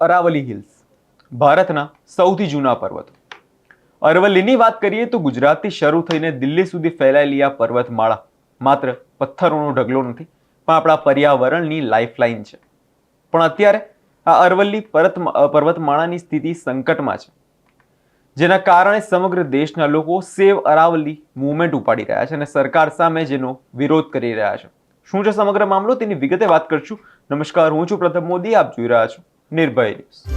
Aravalli hills, ભારતના સૌથી જૂના પર્વતો. અરવલ્લીની વાત કરીએ તો ગુજરાતથી શરૂ થઈને દિલ્હી સુધી ફેલાયેલી આ પર્વતમાળા માત્ર પથ્થરોનો ઢગલો નથી, પણ આપણા પર્યાવરણની લાઇફલાઇન છે. પણ અત્યારે આ અરવલ્લી પરત પર્વતમાળાની સ્થિતિ સંકટમાં છે. જેના કારણે સમગ્ર દેશના લોકો સેવ અરાવલી મુવમેન્ટ ઉપાડી રહ્યા છે અને સરકાર સામે જેનો વિરોધ કરી રહ્યા છે. શું છે સમગ્ર મામલો? તેની વિગતે વાત કરશું. નમસ્કાર, હું છું પ્રથમ મોદી, આપ જોઈ રહ્યા છો નિર્ભય ન્યૂઝ.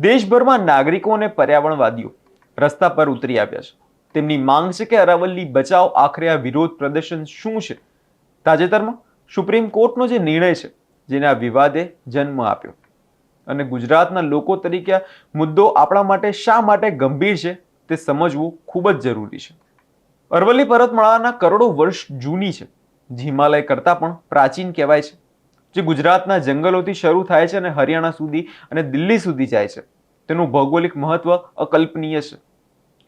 દેશભરમાં નાગરિકો અને પર્યાવરણવાદીઓ રસ્તા પર ઉતરી આવ્યા છે. તેમની માંગ છે કે અરાવલ્લી બચાવ આખરે આ વિરોધ પ્રદર્શન શું છે? તાજેતરમાં સુપ્રીમ કોર્ટનો જે નિર્ણય છે, જેને વિવાદે જન્મ આપ્યો. અને ગુજરાતના લોકો તરીકે મુદ્દો આપણા માટે શા માટે ગંભીર છે, તે સમજવું ખૂબ જ જરૂરી છે. અરવલ્લી પર્વતમાળાના કરોડો વર્ષ જૂની છે. હિમાલય કરતાં પણ પ્રાચીન કહેવાય છે. જે ગુજરાતના જંગલોથી શરૂ થાય છે અને હરિયાણા સુધી અને દિલ્હી સુધી જાય છે. તેનું ભૌગોલિક મહત્વ અકલ્પનીય છે.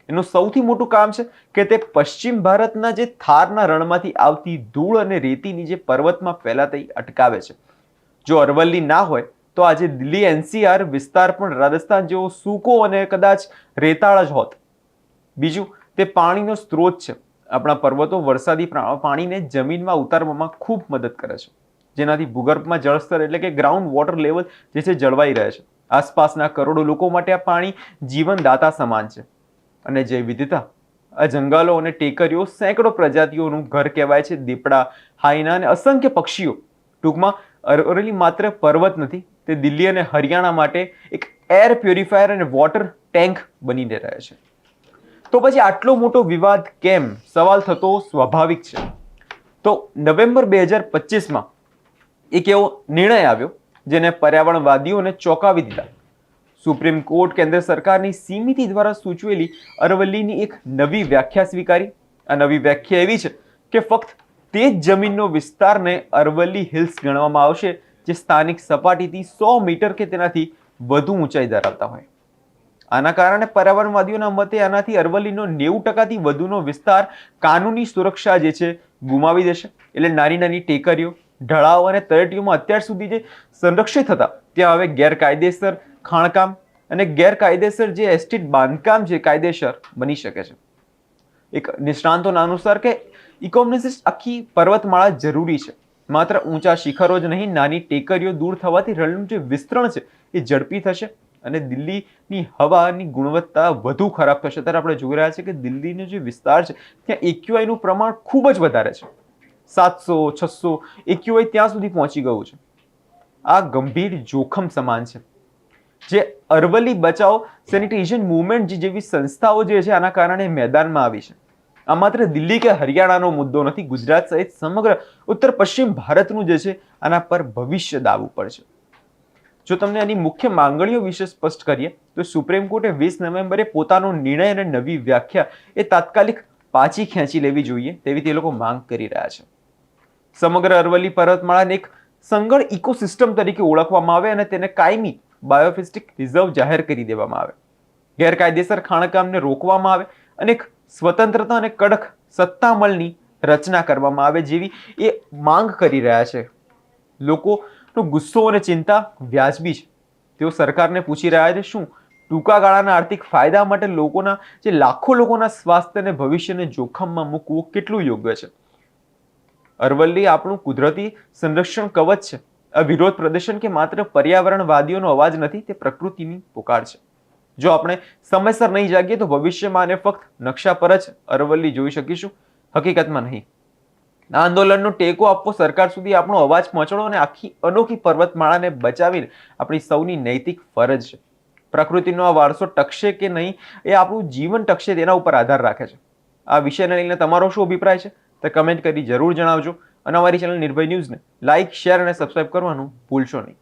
એનું સૌથી મોટું કામ છે કે તે પશ્ચિમ ભારતના જે થારના રણમાંથી આવતી ધૂળ અને રેતીની જે પર્વતમાં ફેલાતી અટકાવે છે. જો અરવલ્લી ના હોય, તો આજે દિલ્હી એનસીઆર વિસ્તાર પણ રાજસ્થાન જેવો સૂકો અને કદાચ રેતાળ જ હોત. બીજું, તે પાણીનો સ્ત્રોત છે. આપણા પર્વતો વરસાદી પાણીને જમીનમાં ઉતારવામાં ખૂબ મદદ કરે છે. જેનાથી ભૂગર્ભમાં જળસ્તર એટલે કે ગ્રાઉન્ડ વોટર લેવલ જે છે જળવાઈ રહે છે. આસપાસના કરોડો લોકો માટે આ પાણી જીવનદાતા સમાન છે. અને જૈવ વિવિધતા આ જંગલો અને ટેકરીઓ સેંકડો પ્રજાતિઓનું ઘર કહેવાય છે. દીપડા હાઈના અને અસંખ્ય પક્ષીઓ. ટૂંકમાં અરવરેલી માત્ર પર્વત નથી, તે દિલ્હી અને હરિયાણા માટે એક એર પ્યોરિફાયર અને વોટર ટેન્ક બનીને રહે છે. તો પછી આટલો મોટો વિવાદ કેમ? સવાલ થતો સ્વાભાવિક છે. તો નવેમ્બર બે હજાર પચીસમાં એક એવો નિર્ણય આવ્યો જેને પર્યાવરણવાદીઓને ચોંકાવી દીધા. સુપ્રીમ કોર્ટ કેન્દ્ર સરકારની સીમિતિ દ્વારા સૂચવેલી અરવલ્લીની એક નવી વ્યાખ્યા સ્વીકારી. આ નવી વ્યાખ્યા એવી છે કે ફક્ત તે જ જમીનનો વિસ્તારને અરવલ્લી હિલ્સ ગણવામાં આવશે જે સ્થાનિક સપાટીથી સો મીટર કે તેનાથી વધુ ઊંચાઈ ધરાવતા હોય. આના કારણે પર્યાવરણવાદીઓના મતે આનાથી અરવલ્લીનો નેવું ટકાથી વધુનો વિસ્તાર કાનૂની સુરક્ષા જે છે ગુમાવી દેશે. એટલે નાની નાની ટેકરીઓ ઢળાવ અને તળેટીઓમાં અત્યાર સુધી જે સંરક્ષિત હતા, ત્યાં હવે ગેરકાયદેસર ખાણકામ અને ગેરકાયદેસર જે એસ્ટેટ બાંધકામ છે કાયદેસર બની શકે છે. એક નિષ્ણાંતોના અનુસાર કે ઇકોનોમિસ્ટ આખી પર્વતમાળા જરૂરી છે. માત્ર ઊંચા શિખરો જ નહીં, નાની ટેકરીઓ દૂર થવાથી રણનું જે વિસ્તરણ છે એ ઝડપી થશે અને દિલ્હીની હવાની ગુણવત્તા વધુ ખરાબ થશે. ત્યારે આપણે જોઈ રહ્યા છીએ કે દિલ્હીનો જે વિસ્તાર છે, ત્યાં એક્યુઆઈનું પ્રમાણ ખૂબ જ વધારે છે. સાતસો, છસો, એક્યુઆઈ ત્યાં સુધી પહોંચી ગયું છે. આ ગંભીર જોખમ સમાન છે. જે અરવલ્લી બચાવ સેનિટેશન મુવમેન્ટ જેવી સંસ્થાઓ જે છે આના કારણે મેદાનમાં આવી છે. આ માત્ર દિલ્હી કે હરિયાણાનો મુદ્દો નથી, ગુજરાત સહિત સમગ્ર ઉત્તર પશ્ચિમ ભારતનું જે છે આના પર ભવિષ્ય દાવ પડશે. જો તમને આની મુખ્ય માંગણીઓ વિશે સ્પષ્ટ કરીએ, તો સુપ્રીમ કોર્ટે વીસ નવેમ્બરે પોતાનો નિર્ણય અને નવી વ્યાખ્યા એ તાત્કાલિક પાછી ખેંચી લેવી જોઈએ તેવી તે લોકો માંગ કરી રહ્યા છે. સમગ્ર અરવલ્લી પર્વતમાળાને એક સંગળ ઇકોસિસ્ટમ તરીકે ઓળખવામાં આવે અને તેને કાયમી બાયોફિસ્ટિક રિઝર્વ જાહેર કરી દેવામાં આવે. ગેરકાયદેસર ખાણકામને રોકવામાં આવે અને એક સ્વતંત્રતા અને કડક સત્તામલની રચના કરવામાં આવે જેવી એ માંગ કરી રહ્યા છે. લોકોનો ગુસ્સો અને ચિંતા વ્યાજબી છે. તેઓ સરકારને પૂછી રહ્યા છે, શું ટૂંકા ગાળાના આર્થિક ફાયદા માટે લોકોના, જે લાખો લોકોના સ્વાસ્થ્ય અને ભવિષ્યને જોખમમાં મૂકવું કેટલું યોગ્ય છે? અરવલ્લી આપણું કુદરતી સંરક્ષણ કવચ છે. આ વિરોધ પ્રદર્શન કે માત્ર પર્યાવરણવાદીઓનો અવાજ નથી, તે પ્રકૃતિની પુકાર છે. જો આપણે સમયસર નહીં જાગીએ તો ભવિષ્યમાં આને ફક્ત નકશા પર જ અરવલ્લી જોઈ શકીશું. હકીકતમાં નહીં. આ આંદોલનનો ટેકો આપવો સરકાર સુધી આપણો અવાજ પહોંચાડો અને આખી અનોખી પર્વતમાળાને બચાવીને આપણી સૌની નૈતિક ફરજ છે. પ્રકૃતિનો આ વારસો ટકશે કે નહીં એ આપણું જીવન ટકશે તેના ઉપર આધાર રાખે છે. આ વિષયને લઈને તમારો શું અભિપ્રાય છે? તે કમેન્ટ કરી જરૂર જણાવજો. અને અમારી ચેનલ નિર્ભય ન્યૂઝને લાઇક શેર અને સબસ્ક્રાઇબ કરવાનું ભૂલશો નહીં.